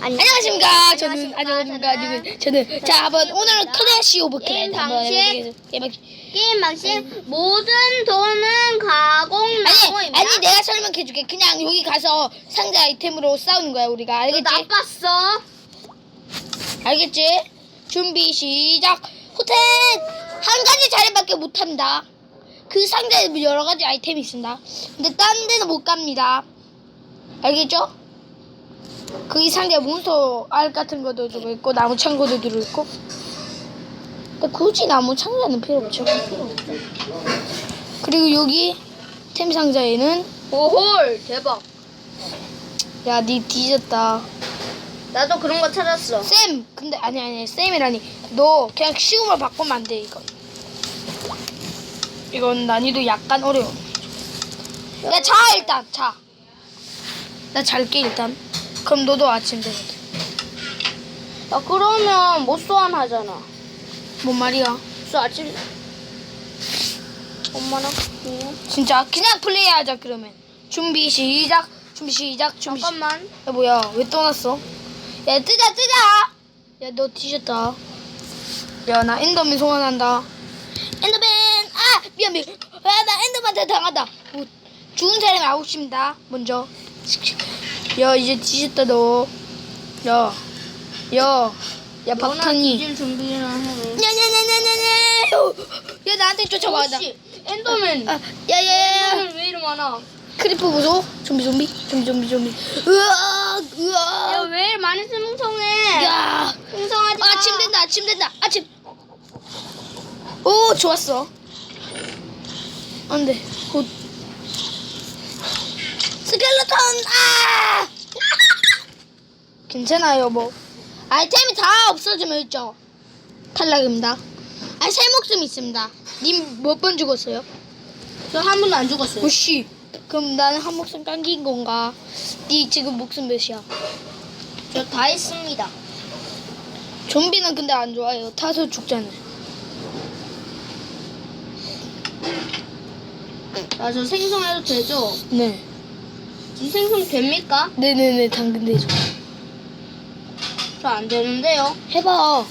안녕하십니까. 저는 안녕하십니까. 저는 저는 자 한번 오늘은 클래시 오브 게임 클랜 한번 방식. 해보겠습니다. 게임 방식. 게임 방식 모든 돈은 가공 아니 나무입니다. 아니 내가 설명해줄게. 그냥 여기 가서 상자 아이템으로 싸우는 거야 우리가 알겠지? 나빴어. 알겠지? 준비 시작. 호텔 한 가지 자리밖에 못 합니다. 그 상자에 여러 가지 아이템이 있습니다. 근데 딴 데는 못 갑니다. 알겠죠? 거기 상자에 몬스터 알 같은 것도 들어 있고 나무 창고도 들어 있고. 근데 굳이 나무 창고는 필요 없죠. 그리고 여기 템 상자에는 오홀 대박. 야 니 뒤졌다. 나도 그런 거 찾았어. 쌤 근데 아니 아니 쌤이라니 너 그냥 쉬움을 바꾸면 안 돼 이건 이건 난이도 약간 어려워 야자 일단 자나 잘게 일단 그럼 너도 아침 되거든 야 그러면 못 소환 하잖아. 뭔 말이야? 그래서 아침. 엄마랑 그냥. 진짜 그냥 플레이하자 그러면. 준비 시작 준비 시작 준비 시작 잠깐만. 야 뭐야? 왜 떠났어? 야 뜨자 뜨자! 야 너 뒤졌다. 야 나 엔더맨 소환한다. 엔더맨! 아 미안 미안. 야나 엔더맨한테 당한다. 뭐, 죽은 사람이 아웃입니다. 먼저 야 이제 뒤졌다 너 야 야 야 박탄이 뒤질 준비를 하네. 야야야야야야 야 나한테 쫓아와다 혹시 엔더맨. 아, 야야야 엔더맨 왜 이리 많아? 크리퍼 보소 좀비 좀비 좀비 좀비 좀비 으아 으아 야왜 많이 승성해? 야 승성하지 마. 아침 된다 아침 된다 아침 오 좋았어 안돼 곧 스켈레톤 아 괜찮아요 뭐. 아이템이 다 없어지면 있죠. 탈락입니다. 아세 목숨 있습니다. 님 몇 번 죽었어요? 저 한 번도 안 죽었어요. 오씨. 그럼 나는 한 목숨 깡긴 건가? 니 지금 목숨 몇이야? 저 다 했습니다. 좀비는 근데 안 좋아해요. 타서 죽잖아요. 야저 생성해도 되죠? 네. 이 생성 됩니까? 네네네 당근 되죠 저안 되는데요. 해봐.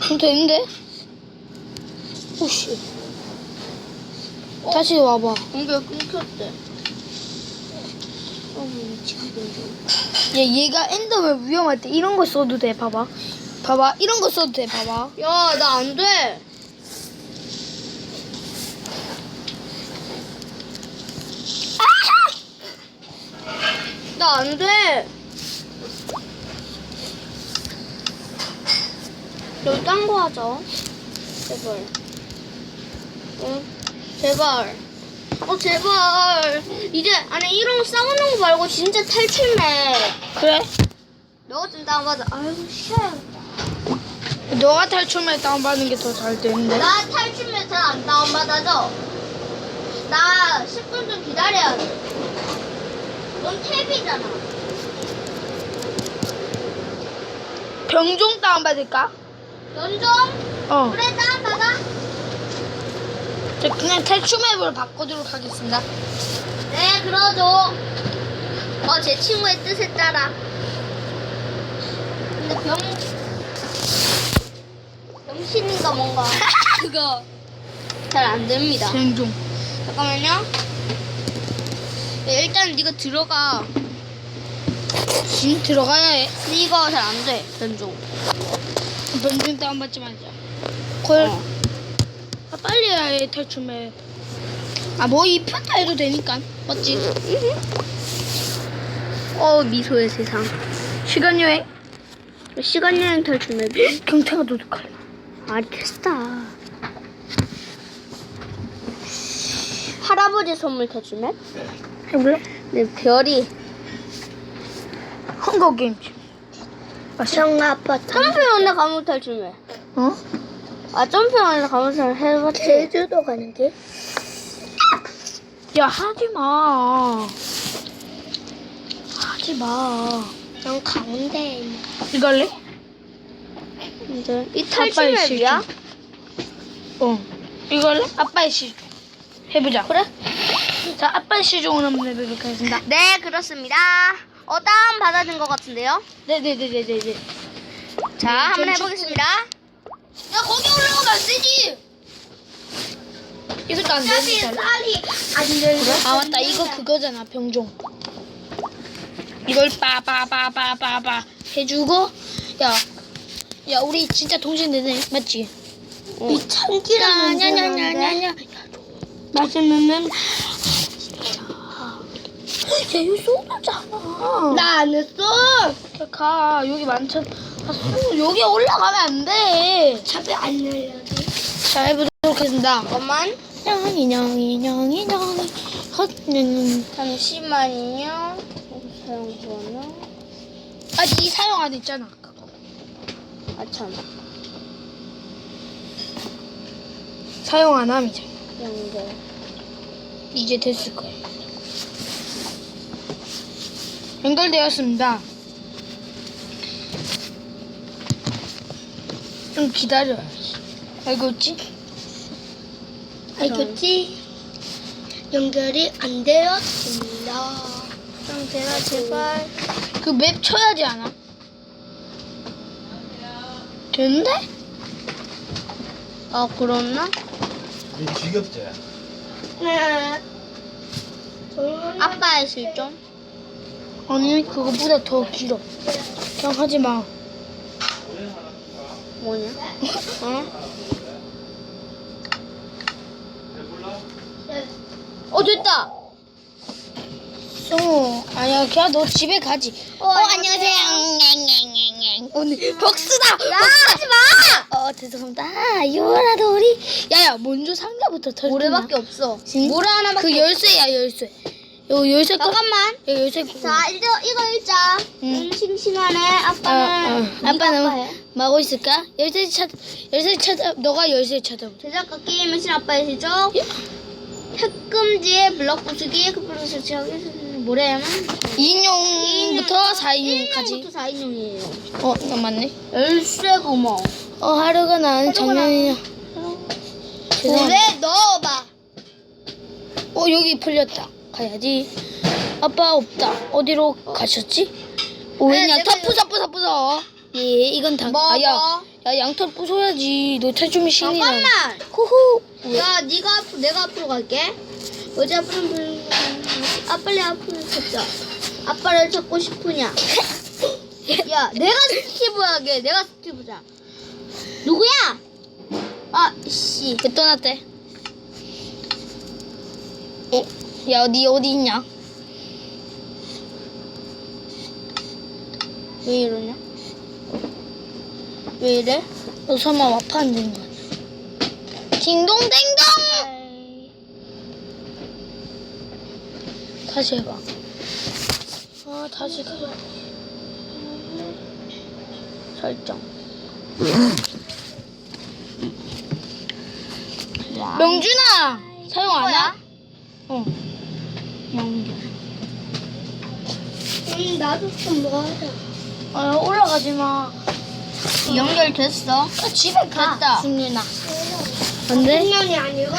그럼 되는데? 오씨. 다시 와봐. 연결 끊겼대. 어. 얘, 얘가 엔더맨 위험할 때 이런 거 써도 돼. 봐봐. 봐봐. 이런 거 써도 돼. 봐봐. 야, 나 안 돼. 나 안 돼. 여기 딴 거 하자. 제발. 응? 제발. 어, 제발. 이제, 아니, 이런 거 싸우는 거 말고 진짜 탈출매. 그래? 너가 좀 다운받아. 아이고, 쉬어야겠다. 너가 탈출만 다운받는 게 더 잘 되는데. 나 탈출면 잘안 다운받아줘. 나 10분 좀 기다려야 돼. 넌 탭이잖아. 병종 다운받을까? 연종? 어. 그래, 다운받아. 저 그냥 탈출 맵으로 바꾸도록 하겠습니다. 네, 그러죠. 어, 제 친구의 뜻에 따라. 근데 병, 병신인가 뭔가. 그거 잘 안 됩니다. 병종. 잠깐만요. 네, 일단 네가 들어가. 진 들어가야 해. 이거 잘 안 돼, 연종. 병종 다운받지 말자. 콜. 어. 아, 빨리 해 탈출 맵. 아뭐 이 편타 해도 되니까. 맞지? 어 미소의 세상 시간 여행. 시간 여행 탈출 맵이 경태가 도둑할래. 알겠다 할아버지 선물 탈출 맵? 해볼래? 네 별이 헝거 게임즈. 성 아파트 점프용에 가면 탈출 맵. 어? 아 점프용에 가면 탈출 해봤지 제주도 가는 길? 야 하지 마. 하지 마. 난 가운데 이거 할래? 이제 이 아빠의 탈출 맵이야? 어. 이거 할래? 아빠의 시. 해보자. 그래? 자, 아빠의 시종을 한번 해보도록 하겠습니다. 네 그렇습니다 어, 다운 받아진 것 같은데요? 네네네네네. 자, 한번 해보겠습니다. 야 거기 올라가면 안 되지. 이것도 안 되지. 잘. 쌀이 안 들려. 아 맞다 이거 그거잖아 병종. 이걸 빠빠빠빠빠빠 해주고 야. 야 우리 진짜 동생되네 맞지? 이 참기름 야냐냐냐냐냐 맛있는 야이 거 소주잖아 나 안 했어. 가 여기 많잖아 아, 소- 여기 올라가면 안 돼 차비 안 열려도. 자 해보도록 하겠습니다 잠깐만. 냥이 냥이 냥이 냥이 헛냥 잠시만요. 사용 번호. 아니 이 사용 안 했잖아 그거. 아 참. 사용 안 함이잖아 연결. 이제 됐을 거예요 연결되었습니다 좀 기다려야지 알고 있지? 알겠지? 연결이 안 되었습니다. 좀 되나 제발. 그 맵 쳐야지 않아? 되는데? 아 그렇나? 이 지겹지? 네. 아빠의 실종? 아니 그거보다 더 길어 그냥 하지 마 뭐냐? 어? 어 됐다. 어 아니야 그냥 너 집에 가지 어, 안녕하세요. 오늘 복수다 야 하지 마. 어 죄송합니다 요라도 우리 야야 먼저 상자부터 털 모래밖에 없어. 진- 모래 하나밖에. 그 열쇠야 열쇠 요 열쇠 꺼 잠깐만. 야, 열쇠 꺼자 이거 이거 읽자. 응. 음 싱싱하네. 어, 아빠는. 어. 네가 아빠는 아빠 해. 뭐 하고 있을까? 열쇠 찾 열쇠 찾아 너가 열쇠 찾아보자 제작가 게임의 신 실종. 예? 핵금지의 블럭 부수기 급부로 설치하기 모래야만. 2인용부터 4인용까지 1년부터 4인용이에요. 어 맞네 열쇠 구멍. 어 하루가 나는 하루가 작년이냐 모래 넣어봐. 어 여기 풀렸다 가야지 아빠 없다 어디로 가셨지? 어, 왜냐 네, 터 내가 부숴 부숴 부숴 예 이건 당 뭐, 아야 뭐? 야 양털 부숴야지 너 탈춤이 신이라 잠깐만. 후후 야, 네가 앞으로 내가 앞으로 갈게. 어디 앞으로 불- 아 빨리 앞으로 찾자. 아빠를 찾고 싶으냐? 야, 내가 스티브 하게. 내가 스티브자. 누구야? 아, 씨. 왜 떠났대? 어? 야 니 어디 있냐? 왜 이러냐? 왜 이래? 너 설마 와파 안 되는 거 아니야? 딩동댕동 다시 해봐 아 다시 가 설정 명준아 사용 안 하? 어 연결 음, 나도 좀뭐 하자. 아 올라가지 마 연결됐어. 아, 집에 가 됐다. 승윤아 안돼? 년이 아니고.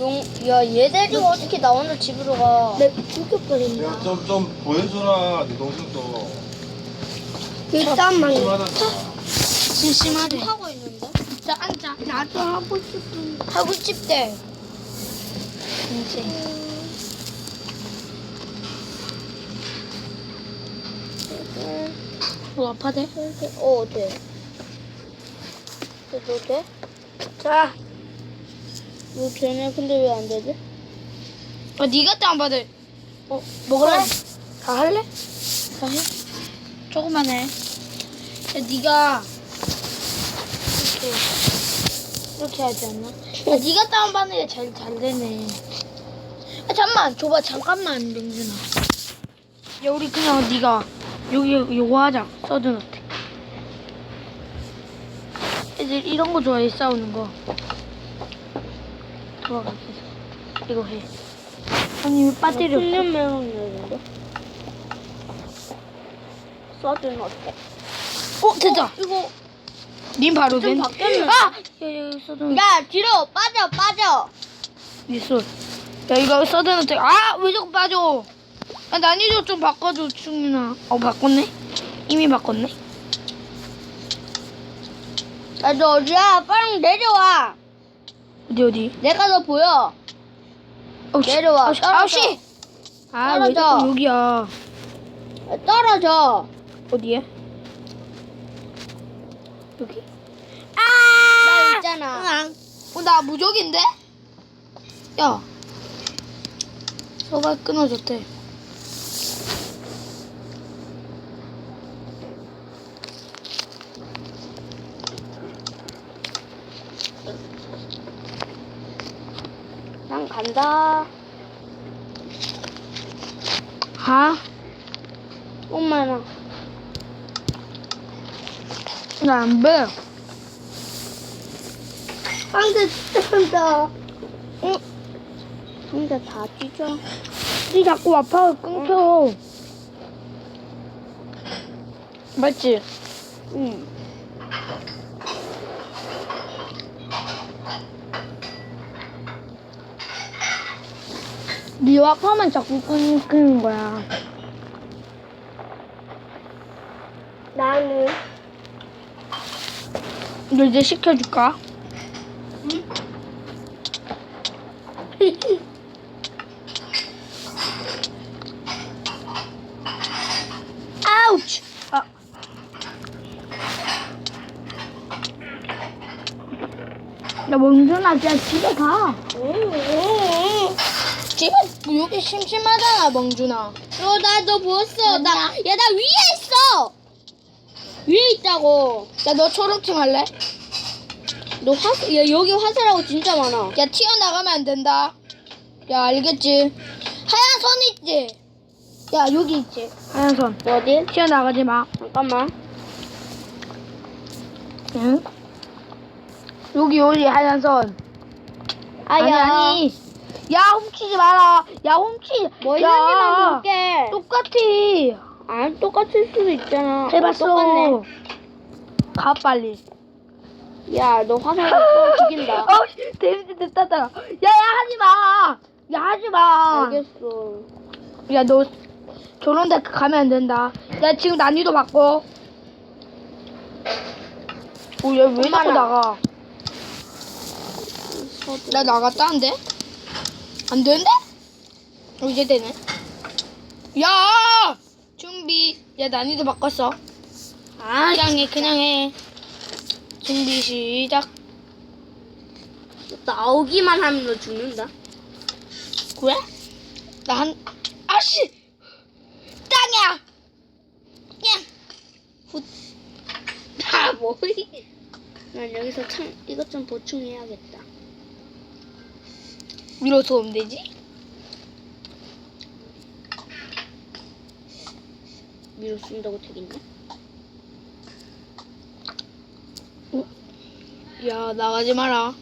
용, 야, 얘 데리고 어떻게 나 혼자 집으로 가? 내 죽여버린다 야, 좀, 좀 보여줘라, 네 동생도. 일단만. 심심하대 하고 있는데? 자 앉아 나도 하고 싶은. 하고 싶대 이제 뭐 아파대? 어, 돼. 돼도 돼? 자 뭐 되네. 근데 왜 안 되지? 어, 네가 또안 받을. 어, 먹을래? 다 할래? 다 해. 조금만 해. 야, 네가 이렇게 이렇게 하지 않나? 야, 네가 다운 받는 게 제일 잘 되네. 아, 잠만, 줘봐, 잠깐만, 명준아. 야, 우리 그냥 네가 여기 요거 하자. 서든 어택. 애들 이런 거 좋아해, 싸우는 거. 계속. 이거 해. 아니, 왜 배터리 없어? 훈련 매운 여인데? 써준 어때? 어, 됐다. 이거. 님 바로 좀 된. 바뀌었네. 아! 야, 야, 서든. 야, 뒤로 빠져, 빠져. 미술. 야, 이거 서든 어택. 아! 왜 자꾸 빠져? 아, 난이도 좀 바꿔줘, 충윤아. 어, 바꿨네? 이미 바꿨네? 야, 너 어디야? 빨리 내려와. 어디, 어디? 내가 너 보여. 아우, 씨. 내려와, 아우, 씨. 떨어져. 아우, 씨. 아, 왜 떨어져. 자꾸 여기야? 야, 떨어져. 어디에? 여기? 나 있잖아. 응. 어, 나 무적인데? 야. 서가 끊어졌대. 간다. 아? 엄마나. 나안 배. 상대 찢어진다. 응? 상대 다 찢어. 니 자꾸 아파가 끊겨. 맞지? 응. 니 아파만 자꾸 끊기는 거야. 나는. 너 이제 시켜줄까? 아우치! 아. 야, 멍준아, 그냥 집에 가. 집에 여기 심심하잖아, 멍준아. 어, 나너 보았어. 나, 야, 나 위에 있어. 위에 있다고. 야, 너 초록팀 할래? 너 화, 야, 여기 화살하고 진짜 많아. 야, 튀어나가면 안 된다. 야, 알겠지? 하얀 선 있지? 야, 여기 있지? 하얀 선. 어디? 튀어나가지 마. 잠깐만. 응? 여기, 여기 하얀 선. 아니. 아니. 야, 훔치지 마라. 야, 훔치. 뭐 야, 있는지만 볼게. 똑같아. 안 똑같을 수도 있잖아. 해봤어. 똑같네. 가, 빨리. 야, 너 화살 또 죽인다. 어우, 데미지 됐다, 다 야, 야, 하지 마. 야, 하지 마. 알겠어. 야, 너 저런 데 가면 안 된다. 야, 지금 난이도 바꿔. 오, 얘왜 자꾸. 나가? 나 나갔다는데? 안 되는데? 어, 이제 되네. 야! 준비. 야, 난이도 바꿨어. 아, 그냥 해, 그냥 해. 준비, 시작. 나오기만 하면 너 죽는다. 그래? 나 한, 아씨! 땅이야! 그냥! 아, 뭐이? 난 여기서 참 이것 좀 보충해야겠다. 밀어서 오면 되지? 미로 쓴다고 되겠냐? 야, 나가지 마라.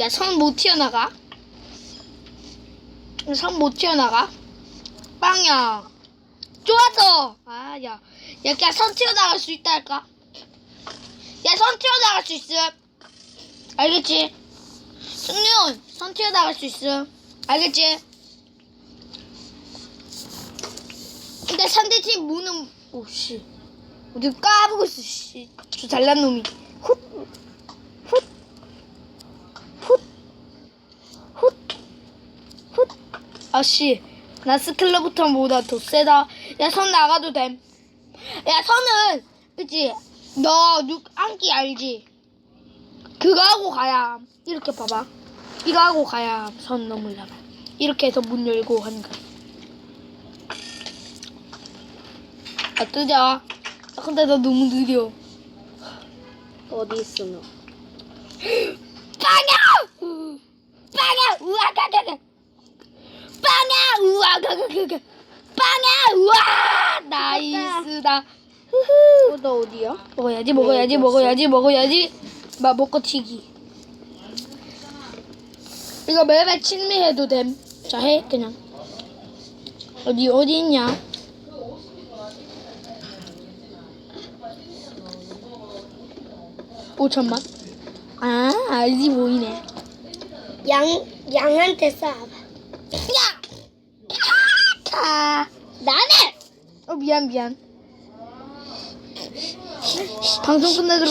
야, 선 못 튀어나가? 선 못 튀어나가? 빵야. 좋았어. 아, 야. 야, 그냥 선 튀어나갈 수 있다 할까? 야, 선 튀어나갈 수 있음. 알겠지? 승윤, 선 튀어나갈 수 있음. 알겠지? 근데 상대팀 무는 오씨. 어디 까부고 있어 씨 저 잘난 놈이. 훗훗 훗 훗. 아 씨. 나 스킬러부터 보다 더 세다. 야 선 나가도 됨 야 선은 그치 너육 안기 알지 그거 하고 가야 이렇게 봐봐 이거 하고 가야 선 넘으려면 이렇게 해서 문 열고 하는 거야 아 뜨자. 아, 근데 나 너무 느려. 어디 있어 너? 빵야! 빵야! 우와 가가가. 빵야! 우와 가가가가. 빵야! 우와 나이스다. 후후. 어, 너 어디야? 먹어야지 먹어야지 먹어야지 먹어야지. 마 먹고 튀기. 이거 매일 친미해도 됨. 자 해 그냥. 어디 어디 있냐? 5천만? 아, 알지 보이네. 양 양한테 쏴봐. 야! 아, 나는 어, 미안, 미안. 방송 끝나도록